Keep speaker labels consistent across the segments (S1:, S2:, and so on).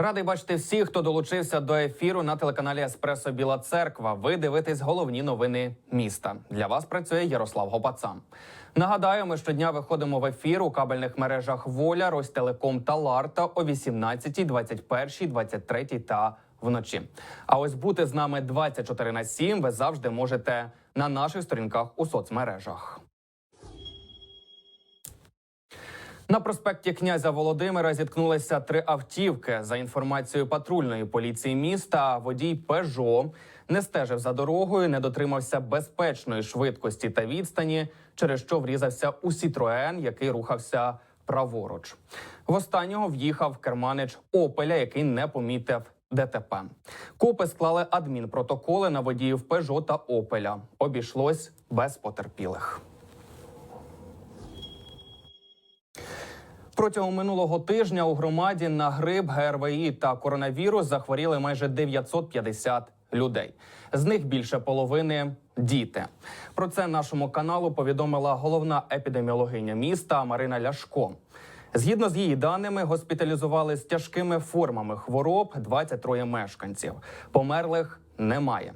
S1: Радий бачити всіх, хто долучився до ефіру на телеканалі Еспресо Біла Церква. Ви дивитесь головні новини міста. Для вас працює Ярослав Гопаца. Нагадаю, ми щодня виходимо в ефір у кабельних мережах Воля, Ростелеком та Ларта о 18, 21, 23 та вночі. А ось бути з нами 24 на 7 ви завжди можете на наших сторінках у соцмережах. На проспекті князя Володимира зіткнулися три автівки. За інформацією патрульної поліції міста, водій Пежо не стежив за дорогою, не дотримався безпечної швидкості та відстані, через що врізався у Сітроен, який рухався праворуч. В останнього в'їхав керманич Опеля, який не помітив. ДТП копи склали адмінпротоколи на водіїв Пежо та Опеля. Обійшлось без потерпілих. Протягом минулого тижня у громаді на грип, ГРВІ та коронавірус захворіли майже 950 людей. З них більше половини діти. Про це нашому каналу повідомила головна епідеміологиня міста Марина Ляшко. Згідно з її даними, госпіталізували з тяжкими формами хвороб 23 мешканців. Померлих немає.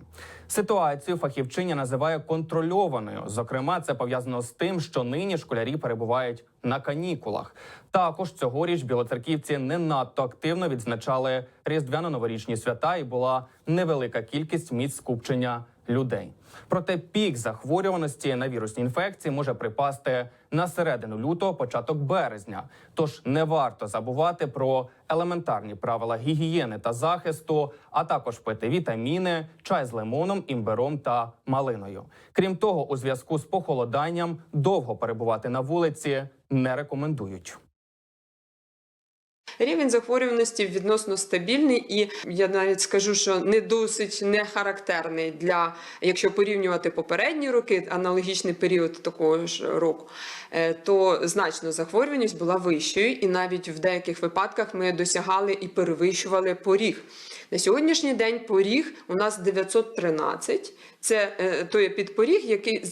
S1: Ситуацію фахівчиня називає контрольованою. Зокрема, це пов'язано з тим, що нині школярі перебувають на канікулах. Також цьогоріч білоцерківці не надто активно відзначали різдвяно-новорічні свята, і була невелика кількість місць скупчення людей. Проте пік захворюваності на вірусні інфекції може припасти на середину лютого, початок березня. Тож не варто забувати про елементарні правила гігієни та захисту, а також пити вітаміни, чай з лимоном, імбиром та малиною. Крім того, у зв'язку з похолоданням довго перебувати на вулиці не рекомендують.
S2: Рівень захворюваності відносно стабільний, і я навіть скажу, що не досить не характерний для, якщо порівнювати попередні роки, аналогічний період такого ж року, е, то значно захворюваність була вищою, і навіть в деяких випадках ми досягали і перевищували поріг. На сьогоднішній день поріг у нас 913. Це е, той підпоріг, який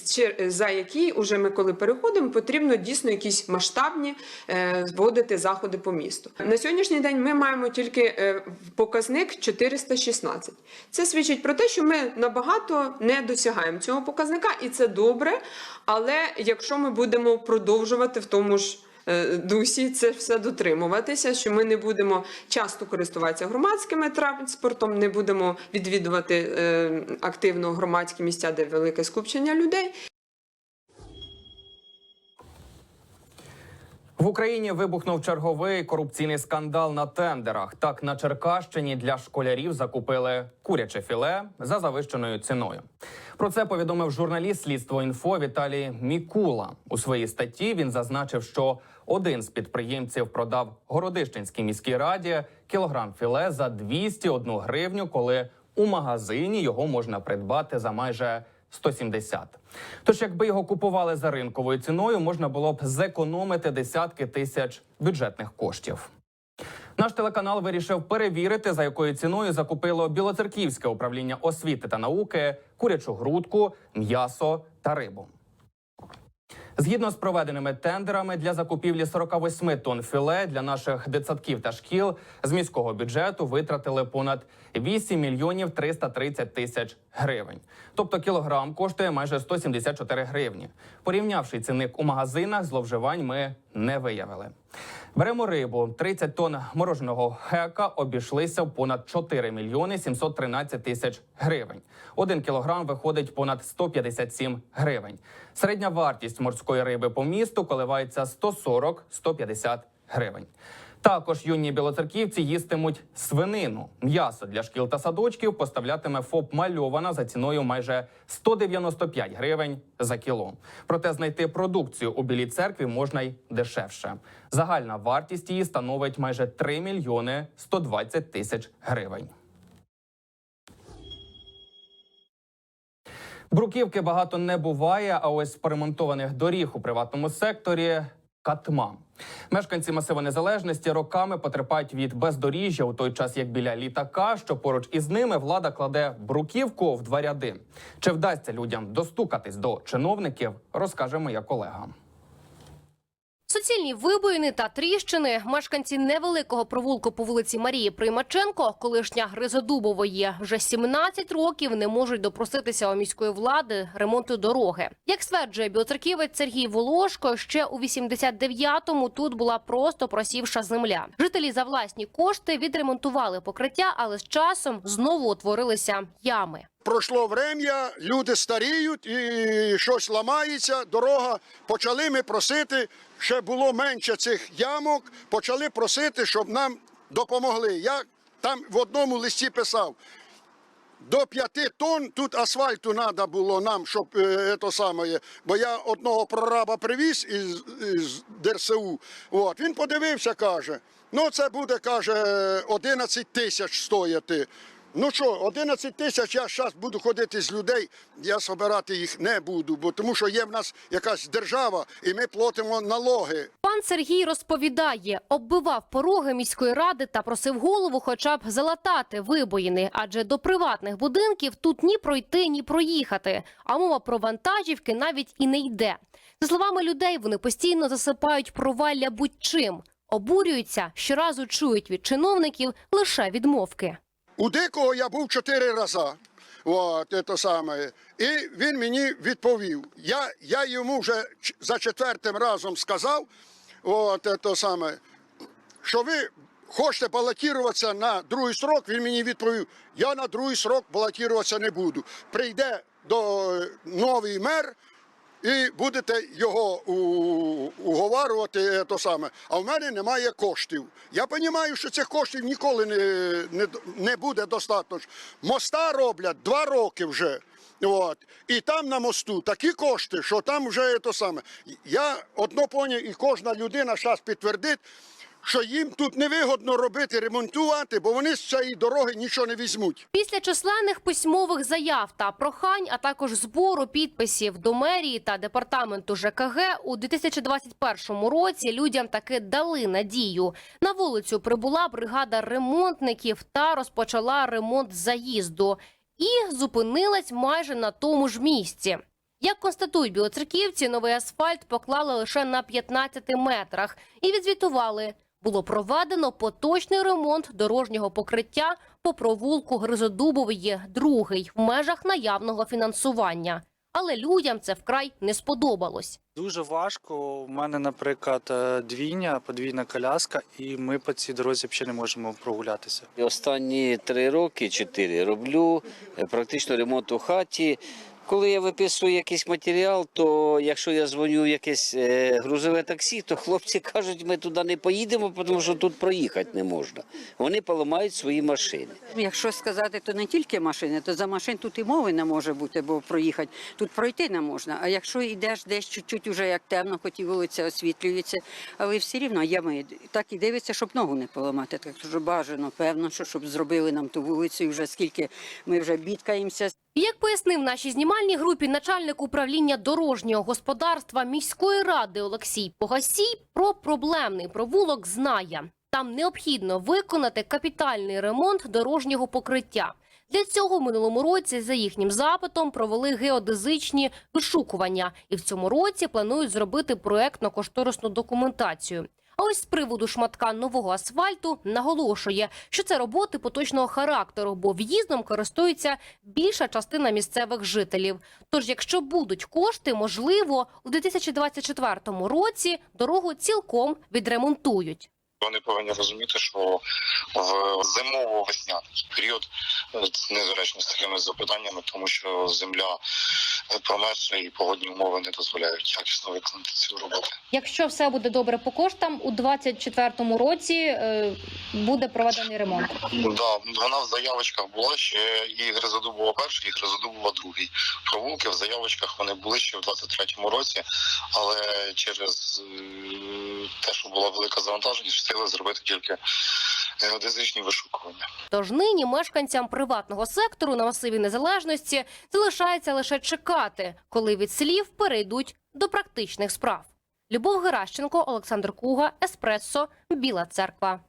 S2: за який уже ми, коли переходимо, потрібно дійсно якісь масштабні е, вводити заходи по місту. На сьогоднішній день ми маємо тільки е, показник 416. Це свідчить про те, що ми набагато не досягаємо цього показника, і це добре. Але якщо ми будемо продовжувати в тому ж е, дусі це все дотримуватися, що ми не будемо часто користуватися громадськими транспортом, не будемо відвідувати е, активно громадські місця, де велике скупчення людей.
S1: В Україні вибухнув черговий корупційний скандал на тендерах. Так на Черкащині для школярів закупили куряче філе за завищеною ціною. Про це повідомив журналіст слідство інфо Віталій Мікула. У своїй статті він зазначив, що один з підприємців продав Городищенській міській раді кілограм філе за 201 гривню, коли у магазині його можна придбати за майже 170. Тож, якби його купували за ринковою ціною, можна було б зекономити десятки тисяч бюджетних коштів. Наш телеканал вирішив перевірити, за якою ціною закупило Білоцерківське управління освіти та науки курячу грудку, м'ясо та рибу. Згідно з проведеними тендерами для закупівлі 48 тонн філе для наших дитсадків та шкіл з міського бюджету витратили понад 8 мільйонів 330 тисяч гривень. Тобто кілограм коштує майже 174 гривні. Порівнявши цінник у магазинах, зловживань ми не виявили. Беремо рибу. 30 тонн мороженого хека обійшлися в понад 4 мільйони 713 тисяч гривень. Один кілограм виходить понад 157 гривень. Середня вартість морської риби по місту коливається 140-150 гривень. Також юні білоцерківці їстимуть свинину. М'ясо для шкіл та садочків поставлятиме ФОП мальована за ціною майже 195 гривень за кіло. Проте знайти продукцію у білій церкві можна й дешевше. Загальна вартість її становить майже 3 мільйони 120 тисяч гривень. Бруківки багато не буває, а ось поремонтованих доріг у приватному секторі катма. Мешканці масиву незалежності роками потерпають від бездоріжжя у той час, як біля літака, що поруч із ними влада кладе бруківку в два ряди. Чи вдасться людям достукатись до чиновників, розкаже моя колега.
S3: Суцільні вибоїни та тріщини мешканці невеликого провулку по вулиці Марії Приймаченко, колишня Гризодубової, вже 17 років не можуть допроситися у міської влади ремонту дороги. Як стверджує біоцерківець Сергій Волошко, ще у 89-му тут була просто просівша земля. Жителі за власні кошти відремонтували покриття, але з часом знову утворилися ями.
S4: Пройшло врем'я, люди старіють і щось ламається, дорога. Почали ми просити, ще було менше цих ямок, почали просити, щоб нам допомогли. Я там в одному листі писав. До п'яти тонн тут асфальту треба було нам, щоб е, то саме. Бо я одного прораба привіз із, із ДРСУ. От. Він подивився, каже, ну це буде, каже, 11 тисяч стояти. Ну що, 11 тисяч, я зараз буду ходити з людей, я збирати їх не буду, бо тому що є в нас якась держава, і ми платимо налоги.
S3: Пан Сергій розповідає, оббивав пороги міської ради та просив голову, хоча б залатати вибоїни, адже до приватних будинків тут ні пройти, ні проїхати. А мова про вантажівки навіть і не йде. За словами людей, вони постійно засипають провалля будь-чим. Обурюються, щоразу чують від чиновників лише відмовки.
S4: У дикого я був чотири рази. От, це саме. І він мені відповів. Я, я йому вже за четвертим разом сказав, от, це саме, що ви хочете балотуватися на другий срок, він мені відповів, я на другий срок балотуватися не буду. Прийде до новий мер, і будете його уговарувати, е, то саме. А в мене немає коштів. Я розумію, що цих коштів ніколи не, не, не буде достатньо. Моста роблять два роки вже. От. І там на мосту такі кошти, що там вже то саме. Я одно поняв, і кожна людина зараз підтвердить, що їм тут невигодно робити, ремонтувати, бо вони з цієї дороги нічого не візьмуть.
S3: Після численних письмових заяв та прохань, а також збору підписів до мерії та департаменту ЖКГ у 2021 році людям таки дали надію. На вулицю прибула бригада ремонтників та розпочала ремонт заїзду і зупинилась майже на тому ж місці. Як констатують білоцерківці, новий асфальт поклали лише на 15 метрах і відзвітували. Було проведено поточний ремонт дорожнього покриття по провулку Гризодубової, другий в межах наявного фінансування. Але людям це вкрай не сподобалось.
S5: Дуже важко. У мене, наприклад, е, двійня, подвійна коляска, і ми по цій дорозі взагалі не можемо прогулятися.
S6: Останні три роки, чотири роблю е, практично ремонт у хаті. Коли я виписую якийсь матеріал, то якщо я дзвоню в якесь е, грузове таксі, то хлопці кажуть, ми туди не поїдемо, тому що тут проїхати не можна. Вони поламають свої машини.
S7: Якщо сказати, то не тільки машини, то за машин тут і мови не може бути, бо проїхати тут пройти не можна. А якщо йдеш десь чуть-чуть уже як темно, хоч і вулиця освітлюється, але все рівно ями так і дивиться, щоб ногу не поламати. Так що бажано, певно, що щоб зробили нам ту вулицю, і вже скільки ми вже бідкаємося.
S3: Як пояснив нашій знімальній групі начальник управління дорожнього господарства міської ради Олексій Погасій, про проблемний провулок знає. Там необхідно виконати капітальний ремонт дорожнього покриття. Для цього в минулому році за їхнім запитом провели геодезичні вишукування, і в цьому році планують зробити проектно-кошторисну документацію. А ось з приводу шматка нового асфальту наголошує, що це роботи поточного характеру, бо в'їздом користується більша частина місцевих жителів. Тож, якщо будуть кошти, можливо, у 2024 році дорогу цілком відремонтують.
S8: Вони повинні розуміти, що в зимово-весняний період е, недоречно з такими запитаннями, тому що земля промерзла і погодні умови не дозволяють якісно виконати цю роботу.
S9: Якщо все буде добре по коштам, у 2024 році е, буде проведений ремонт.
S8: Да, вона в заявочках була ще і Гризодубова перший, і Гризодубова другий. Провулки в заявочках вони були ще в 23-му році, але через е, те, що була велика завантаженість, встигли зробити тільки геодезичні вишукування.
S3: Тож нині мешканцям приватного сектору на масиві незалежності залишається лише чекати, коли від слів перейдуть до практичних справ. Любов Геращенко, Олександр Куга, Еспресо, Біла Церква.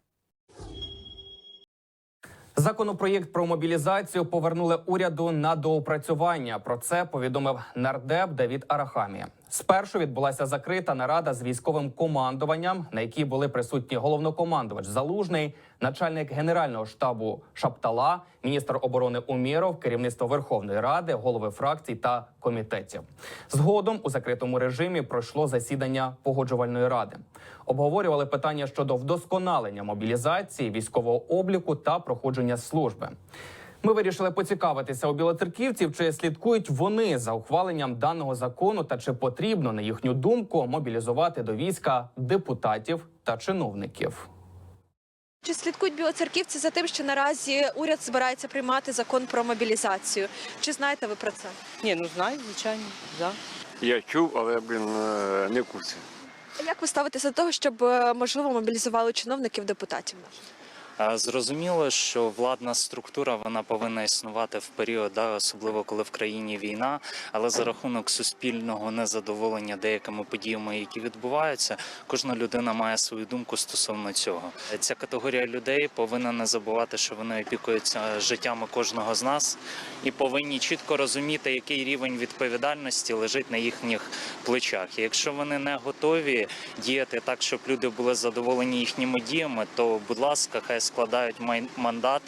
S1: Законопроєкт про мобілізацію повернули уряду на доопрацювання. Про це повідомив нардеп Давід Арахамія. Спершу відбулася закрита нарада з військовим командуванням, на якій були присутні головнокомандувач Залужний, начальник генерального штабу Шаптала, міністр оборони Умєров, керівництво Верховної Ради, голови фракцій та комітетів. Згодом у закритому режимі пройшло засідання погоджувальної ради. Обговорювали питання щодо вдосконалення мобілізації, військового обліку та проходження служби. Ми вирішили поцікавитися у білоцерківців, чи слідкують вони за ухваленням даного закону та чи потрібно, на їхню думку, мобілізувати до війська депутатів та чиновників.
S10: Чи слідкують білоцерківці за тим, що наразі уряд збирається приймати закон про мобілізацію? Чи знаєте ви про це?
S11: Ні, ну знаю, звичайно, да.
S12: Я чув, але блін е, не в курсі.
S10: А як ви ставитеся до того, щоб е, можливо мобілізували чиновників депутатів?
S5: А, Зрозуміло, що владна структура вона повинна існувати в період, да, особливо коли в країні війна, але за рахунок суспільного незадоволення деякими подіями, які відбуваються, кожна людина має свою думку стосовно цього. Ця категорія людей повинна не забувати, що вони опікуються життями кожного з нас і повинні чітко розуміти, який рівень відповідальності лежить на їхніх плечах. Якщо вони не готові діяти так, щоб люди були задоволені їхніми діями, то будь ласка, хай складають мандат.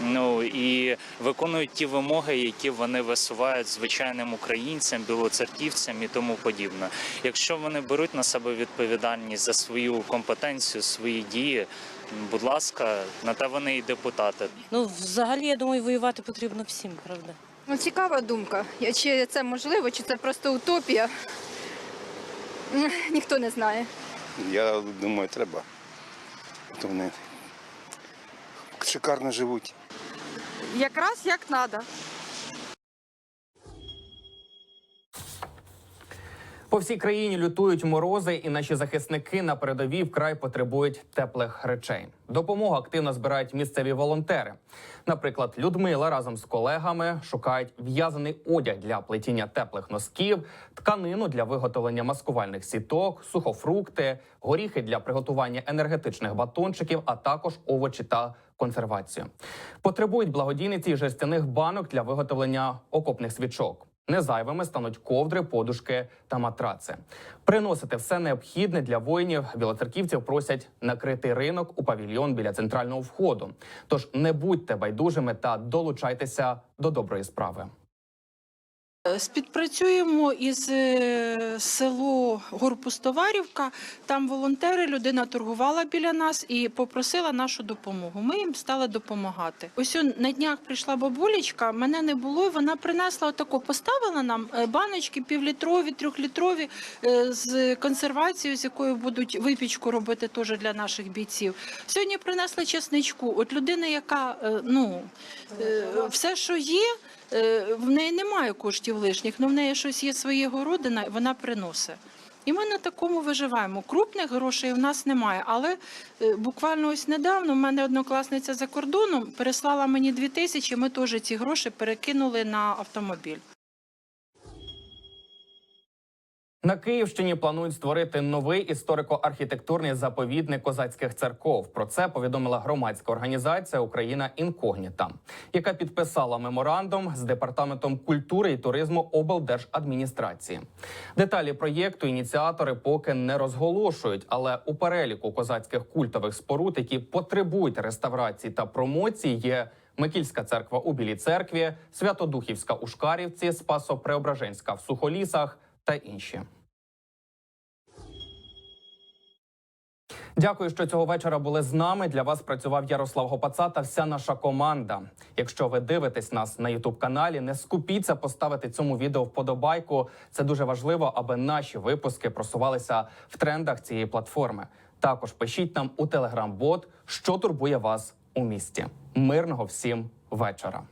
S5: Ну і виконують ті вимоги, які вони висувають звичайним українцям, білоцерківцям і тому подібне. Якщо вони беруть на себе відповідальність за свою компетенцію, свої дії, будь ласка, на те вони і депутати.
S11: Ну, взагалі, я думаю, воювати потрібно всім, правда.
S13: Ну, цікава думка. Чи це можливо, чи це просто утопія? Ніхто не знає.
S12: Я думаю, треба. То вони шикарно живуть.
S13: Якраз як треба.
S1: По всій країні лютують морози, і наші захисники на передовій вкрай потребують теплих речей. Допомогу активно збирають місцеві волонтери. Наприклад, Людмила разом з колегами шукають в'язаний одяг для плетіння теплих носків, тканину для виготовлення маскувальних сіток, сухофрукти, горіхи для приготування енергетичних батончиків, а також овочі та консервацію. Потребують благодійниці жестяних банок для виготовлення окопних свічок. Незайвими стануть ковдри, подушки та матраци. Приносити все необхідне для воїнів білоцерківців просять накрити ринок у павільйон біля центрального входу. Тож не будьте байдужими та долучайтеся до доброї справи.
S14: Співпрацюємо із е, село Горпустоварівка. Там волонтери, людина торгувала біля нас і попросила нашу допомогу. Ми їм стали допомагати. Ось на днях прийшла бабулечка, мене не було. Вона принесла отако, поставила нам е, баночки півлітрові, трьохлітрові е, з консервацією, з якою будуть випічку робити теж для наших бійців. Сьогодні принесли чесничку. От людина, яка е, ну е, все, що є. Е, в неї немає коштів лишніх, але в неї щось є своє городина, вона приносить. І ми на такому виживаємо. Крупних грошей в нас немає. Але е, буквально ось недавно в мене однокласниця за кордоном переслала мені дві тисячі. Ми теж ці гроші перекинули на автомобіль.
S1: На Київщині планують створити новий історико-архітектурний заповідник козацьких церков. Про це повідомила громадська організація Україна Інкогніта, яка підписала меморандум з департаментом культури і туризму облдержадміністрації. Деталі проєкту ініціатори поки не розголошують, але у переліку козацьких культових споруд, які потребують реставрації та промоції, є. Микільська церква у Білій церкві, Святодухівська у Шкарівці, Спасо-Преображенська в Сухолісах та інші. Дякую, що цього вечора були з нами. Для вас працював Ярослав Гопаца та вся наша команда. Якщо ви дивитесь нас на Ютуб каналі, не скупіться поставити цьому відео вподобайку. Це дуже важливо, аби наші випуски просувалися в трендах цієї платформи. Також пишіть нам у телеграм-бот, що турбує вас у місті. Мирного всім вечора.